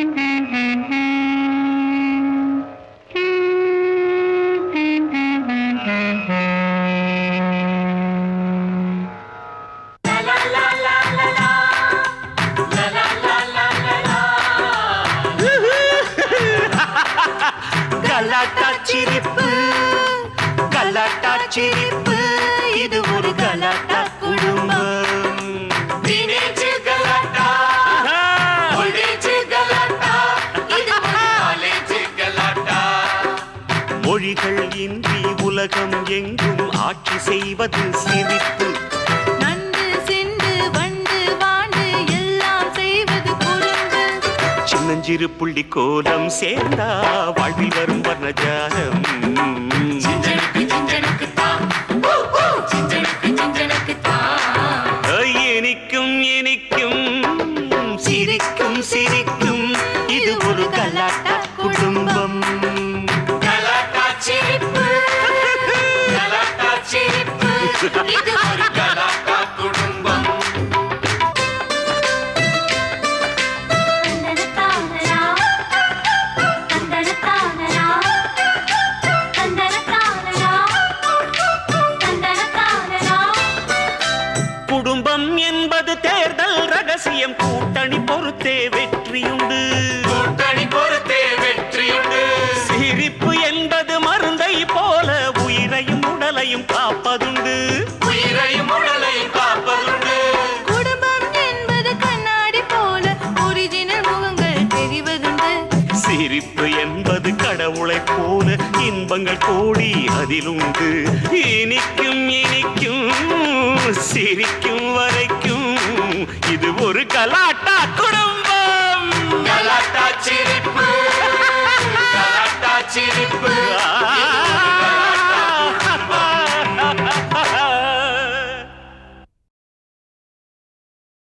கலாட்டா சிரிப்பு கலாட்டா சிரிப்பு. மொழிகள் இன்றி உலகம் எங்கும் ஆட்சி செய்வது சிரிப்பு. நண்டு சென்று வண்டு வாண்டு எல்லாம் செய்வது குறும்பு. சின்னஞ்சிறு புள்ளி கோலம் சேர்ந்தா வாழ்வில் வரும் வர்ணஜாலம். இனிக்கும் இனிக்கும் சிரிக்கும் சிரிக்கும். இது ஒரு கலாட்டா குடும்பம் குடும்பம் என்பது தேர்தல் ரகசியம். கூட்டணி பொறுத்தே வெற்றியுண்டு. கூட்டணி பொறுத்தே வெற்றியுண்டு. சிரிப்பு என்பது மருந்தை போல உயிரையும் உடலையும் காப்பதுண்டு. சிரிப்பு என்பது கடவுளை போல இன்பங்கள் கோடி அதிலுண்டு. இனிக்கும் இனிக்கும் சிரிக்கும் வரைக்கும் இது ஒரு கலாட்டா கூட